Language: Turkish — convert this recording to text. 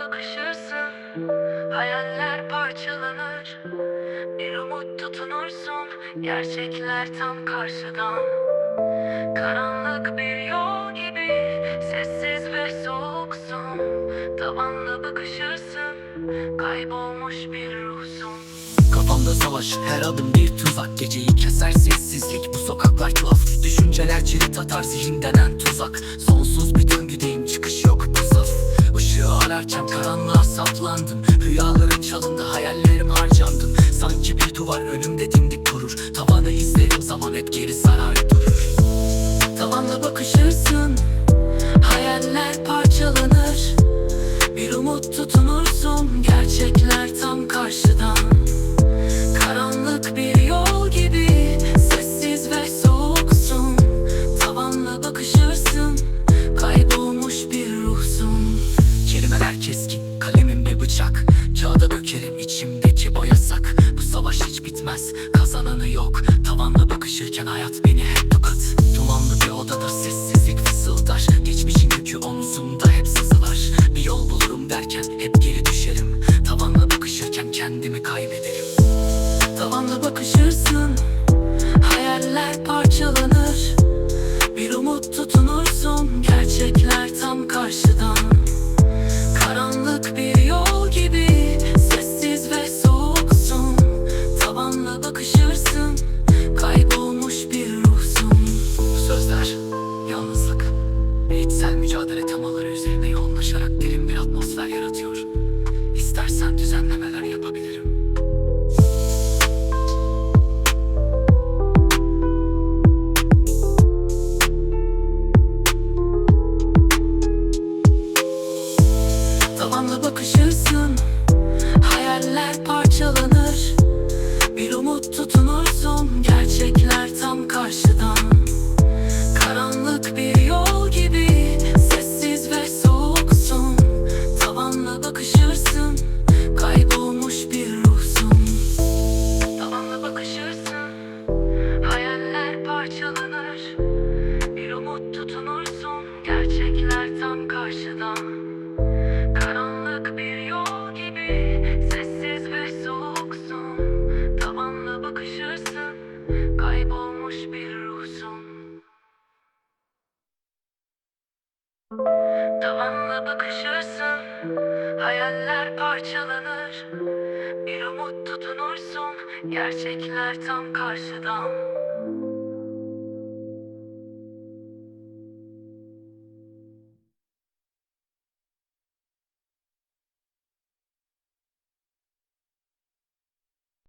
bakışırsın Hayaller parçalanır. Bir umut tutunursun Gerçekler tam karşıdan. Karanlık bir yol gibi Sessiz ve soğuksun. Tavanla bakışırsın Kaybolmuş bir ruhsun. Kafamda savaş her adım bir tuzak. Geceyi keser sessizlik bu sokaklar tuhaf. Düşünceler cirit atar zihinden en tuzak. Sonsuz bir döngüdeyim Işığı ararken karanlığa saplandım. Rüyalarım çalındı hayallerim harcandım Sanki bir duvar önümde dimdik durur. Tavanı izlerim zaman hep geri sarar durur. Tavanla bakışırsın Hayaller parçalanır. Bir umut tutunursun Gerçekler tam karşıdan içimdeki boyasak Bu savaş hiç bitmez. Kazananı yok. Tavanla bakışırken hayat beni hep tokat Dumanlı bir odada sessizlik fısıldar Geçmişin yükü omzumda hep sızılar Bir yol bulurum derken hep geri düşerim. Tavanla bakışırken kendimi kaybederim. Tavanla Kaybolmuş bir ruhsun. Tavanla bakışırsın Hayaller parçalanır. Bir umut tutunursun Gerçekler tam karşıdan